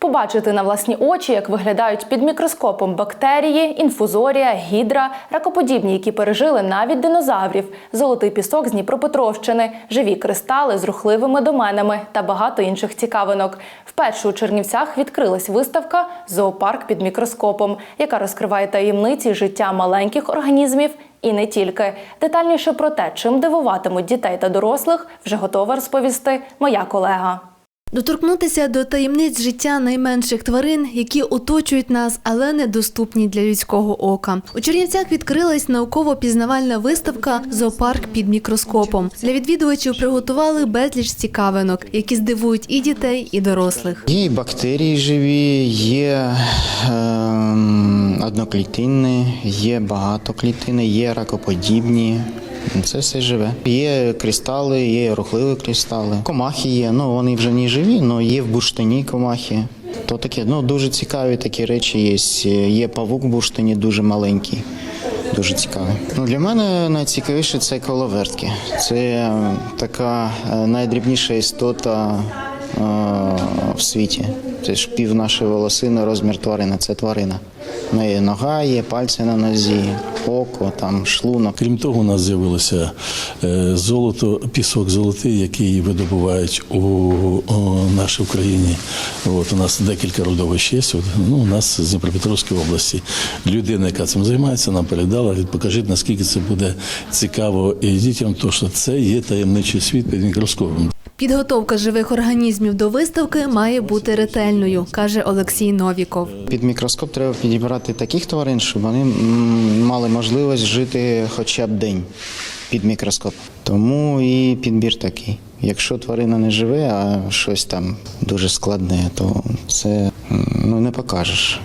Побачити на власні очі, як виглядають під мікроскопом бактерії, інфузорія, гідра, ракоподібні, які пережили навіть динозаврів, золотий пісок з Дніпропетровщини, живі кристали з рухливими доменами та багато інших цікавинок. Вперше у Чернівцях відкрилась виставка Зоопарк під мікроскопом, яка розкриває таємниці життя маленьких організмів. І не тільки детальніше про те, чим дивуватимуть дітей та дорослих, вже готова розповісти моя колега. Доторкнутися до таємниць життя найменших тварин, які оточують нас, але недоступні для людського ока. У Чернівцях відкрилась науково-пізнавальна виставка Зоопарк під мікроскопом. Для відвідувачів приготували безліч цікавинок, які здивують і дітей, і дорослих. Є і бактерії живі, є ем, одноклітинні, є багатоклітинні, є ракоподібні. Це все живе. Є кристали, є рухливі кристали. Комахи є. Ну вони вже не живі, але є в бурштині комахи. То таке, ну дуже цікаві такі речі є. Є павук в бурштині дуже маленький. Дуже цікавий. Ну, для мене найцікавіше це коловертки. Це така е, найдрібніша істота е, в світі. Це ж пів нашої волосини, розмір тварини. Це тварина. В неї нога є, пальці на нозі, око, там шлунок. Крім того, у нас з'явилося е, золото, пісок золотий, який видобувають у о, нашій Україні. От у нас декілька родовищ є. От, ну, у нас з Дніпропетровської області. Людина, яка цим займається, нам передала. Покажіть, наскільки це буде цікаво і дітям, то що це є таємничий світ під мікроскопом. Підготовка живих організмів до виставки має бути ретельною, каже Олексій Новіков. Під мікроскоп треба підібрати таких тварин, щоб вони мали можливість жити хоча б день під мікроскоп. Тому і підбір такий. Якщо тварина не живе, а щось там дуже складне, то це ну, не покажеш.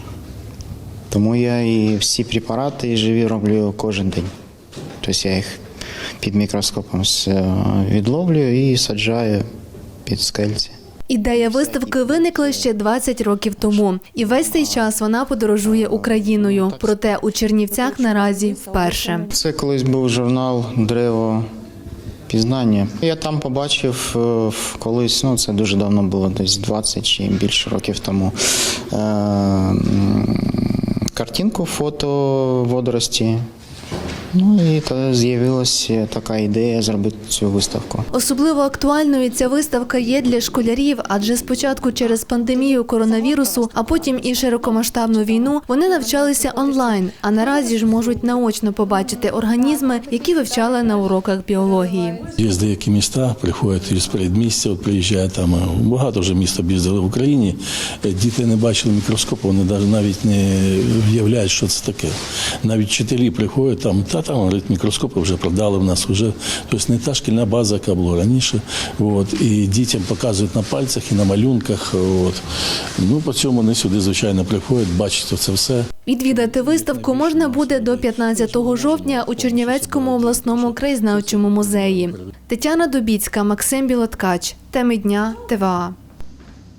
Тому я і всі препарати і живі роблю кожен день. Тобто я їх під мікроскопом з- відловлюю і саджаю під скельці. Ідея виставки виникла ще 20 років тому, і весь цей час вона подорожує Україною. Проте у Чернівцях наразі вперше. Це колись був журнал Древо пізнання. Я там побачив е, колись, ну це дуже давно було, десь 20 чи більше років тому. е, Картинку, фото водорості. Ну і тоді з'явилася така ідея зробити цю виставку. Особливо актуальною ця виставка є для школярів, адже спочатку через пандемію коронавірусу, а потім і широкомасштабну війну вони навчалися онлайн, а наразі ж можуть наочно побачити організми, які вивчали на уроках біології. Є деякі міста, приходять із передмістя, от приїжджає там е, багато вже міст об'їздили в Україні. Е, Діти не бачили мікроскопу, вони навіть не уявляють, що це таке. Навіть вчителі приходять там, та там говорить, мікроскопи вже продали в нас вже. Тобто не та шкільна база, яка була раніше. От, і дітям показують на пальцях і на малюнках. От. Ну, по цьому вони сюди, звичайно, приходять, бачать це все. Відвідати виставку можна буде до 15 жовтня у Чернівецькому обласному краєзнавчому музеї. Тетяна Добіцька, Максим Білоткач. Теми дня ТВА.